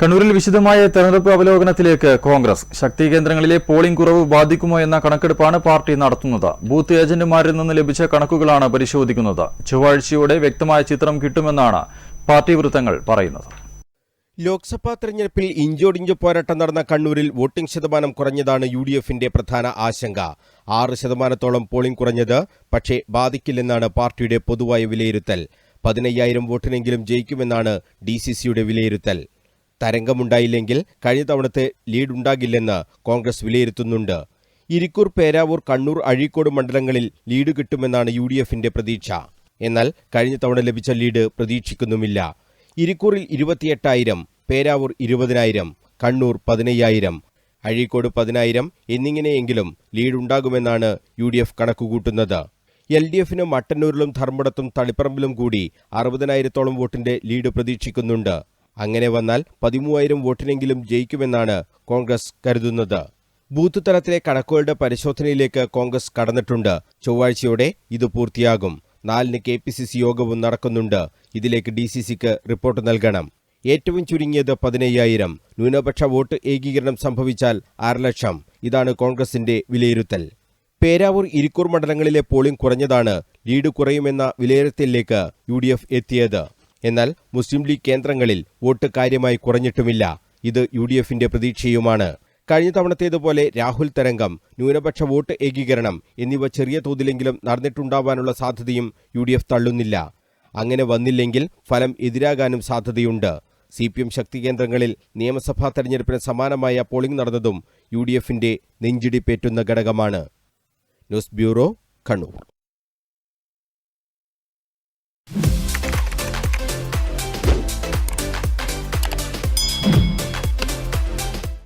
കണ്ണൂരിൽ വിശദമായ തെരഞ്ഞെടുപ്പ് അവലോകനത്തിലേക്ക് കോൺഗ്രസ്. ശക്തി കേന്ദ്രങ്ങളിലെ പോളിംഗ് കുറവ് ബാധിക്കുമോ എന്ന കണക്കെടുപ്പാണ് പാർട്ടി നടത്തുന്നത്. ബൂത്ത് ഏജന്റുമാരിൽ നിന്ന് ലഭിച്ച കണക്കുകളാണ് പരിശോധിക്കുന്നത്. ചൊവ്വാഴ്ചയോടെ വ്യക്തമായ ചിത്രം കിട്ടുമെന്നാണ് പാർട്ടി വൃത്തങ്ങൾ പറയുന്നത്. ലോക്സഭാ തെരഞ്ഞെടുപ്പിൽ ഇഞ്ചോടിഞ്ചു പോരാട്ടം നടന്ന കണ്ണൂരിൽ വോട്ടിംഗ് ശതമാനം കുറഞ്ഞതാണ് യു ഡി എഫിന്റെ പ്രധാന ആശങ്ക. ആറ് ശതമാനത്തോളം പോളിംഗ് കുറഞ്ഞത് പക്ഷേ ബാധിക്കില്ലെന്നാണ് പാർട്ടിയുടെ പൊതുവായ വിലയിരുത്തൽ. പതിനയ്യായിരം വോട്ടിനെങ്കിലും ജയിക്കുമെന്നാണ് ഡി സി സിയുടെ വിലയിരുത്തൽ. തരംഗമുണ്ടായില്ലെങ്കിൽ കഴിഞ്ഞ തവണത്തെ ലീഡ് ഉണ്ടാകില്ലെന്ന് കോൺഗ്രസ് വിലയിരുത്തുന്നുണ്ട്. ഇരിക്കൂർ പേരാവൂർ കണ്ണൂർ അഴീക്കോട് മണ്ഡലങ്ങളിൽ ലീഡ് കിട്ടുമെന്നാണ് യു ഡി എഫിന്റെ പ്രതീക്ഷ. എന്നാൽ കഴിഞ്ഞ തവണ ലഭിച്ച ലീഡ് പ്രതീക്ഷിക്കുന്നുമില്ല. ഇരിക്കൂറിൽ ഇരുപത്തിയെട്ടായിരം പേരാവൂർ ഇരുപതിനായിരം കണ്ണൂർ പതിനയ്യായിരം അഴീക്കോട് പതിനായിരം എന്നിങ്ങനെയെങ്കിലും ലീഡുണ്ടാകുമെന്നാണ് യു ഡി എഫ് കണക്കുകൂട്ടുന്നത്. എൽ ഡി എഫിന് മട്ടന്നൂരിലും ധർമ്മടത്തും തളിപ്പറമ്പിലും കൂടി അറുപതിനായിരത്തോളം വോട്ടിന്റെ ലീഡ് പ്രതീക്ഷിക്കുന്നുണ്ട്. അങ്ങനെ വന്നാൽ പതിമൂവായിരം വോട്ടിനെങ്കിലും ജയിക്കുമെന്നാണ് കോൺഗ്രസ് കരുതുന്നത്. ബൂത്ത് തലത്തിലെ കണക്കുകളുടെ പരിശോധനയിലേക്ക് കോൺഗ്രസ് കടന്നിട്ടുണ്ട്. ചൊവ്വാഴ്ചയോടെ ഇത് പൂർത്തിയാകും. നാലിന് കെ പി സി സി യോഗവും നടക്കുന്നുണ്ട്. ഇതിലേക്ക് ഡി സി സിക്ക് റിപ്പോർട്ട് നൽകണം. ഏറ്റവും ചുരുങ്ങിയത് പതിനയ്യായിരം. ന്യൂനപക്ഷ വോട്ട് ഏകീകരണം സംഭവിച്ചാൽ ആറ് ലക്ഷം. ഇതാണ് കോൺഗ്രസിന്റെ വിലയിരുത്തൽ. പേരാവൂർ ഇരിക്കൂർ മണ്ഡലങ്ങളിലെ പോളിംഗ് കുറഞ്ഞതാണ്. ലീഡ് കുറയുമെന്ന വിലയിരുത്തലിലേക്ക് യു എത്തിയത്. എന്നാൽ മുസ്ലിം ലീഗ് കേന്ദ്രങ്ങളിൽ വോട്ട് കാര്യമായി കുറഞ്ഞിട്ടുമില്ല. ഇത് യു ഡി എഫിന്റെ പ്രതീക്ഷയുമാണ്. കഴിഞ്ഞ തവണത്തേതുപോലെ രാഹുൽ തരംഗം ന്യൂനപക്ഷ വോട്ട് ഏകീകരണം എന്നിവ ചെറിയ തോതിലെങ്കിലും നടന്നിട്ടുണ്ടാവാനുള്ള സാധ്യതയും യു ഡി എഫ് തള്ളുന്നില്ല. അങ്ങനെ വന്നില്ലെങ്കിൽ ഫലം എതിരാകാനും സാധ്യതയുണ്ട്. സി പി എം ശക്തി കേന്ദ്രങ്ങളിൽ നിയമസഭാ തെരഞ്ഞെടുപ്പിന് സമാനമായ പോളിംഗ് നടന്നതും യു ഡി എഫിന്റെ നെഞ്ചിടിപ്പേറ്റുന്ന ഘടകമാണ്. News bureau Kannur.